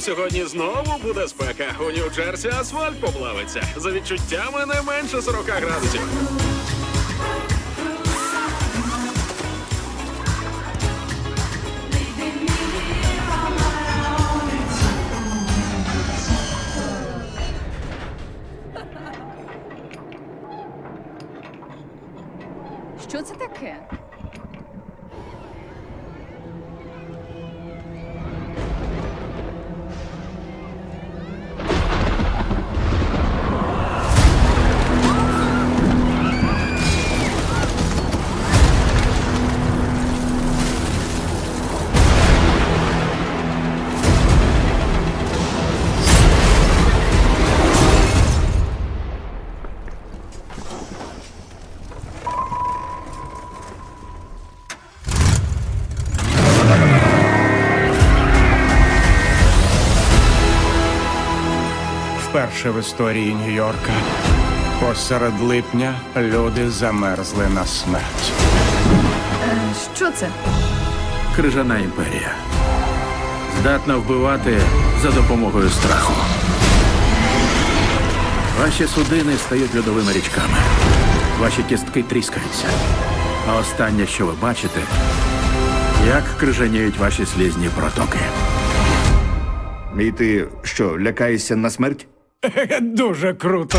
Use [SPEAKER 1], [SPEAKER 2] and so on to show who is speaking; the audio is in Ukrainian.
[SPEAKER 1] сьогодні знову буде спека. У Нью-Джерсі асфальт поплавиться. За відчуттями не менше 40 градусів.
[SPEAKER 2] Що це таке?
[SPEAKER 3] Вперше в історії Нью-Йорка посеред липня люди замерзли на смерть.
[SPEAKER 2] Що це?
[SPEAKER 4] Крижана імперія. Здатна вбивати за допомогою страху. Ваші судини стають льодовими річками. Ваші кістки тріскаються. А останнє, що ви бачите, як крижаніють ваші слізні протоки.
[SPEAKER 5] І ти що, лякаєшся на смерть?
[SPEAKER 3] Дуже круто.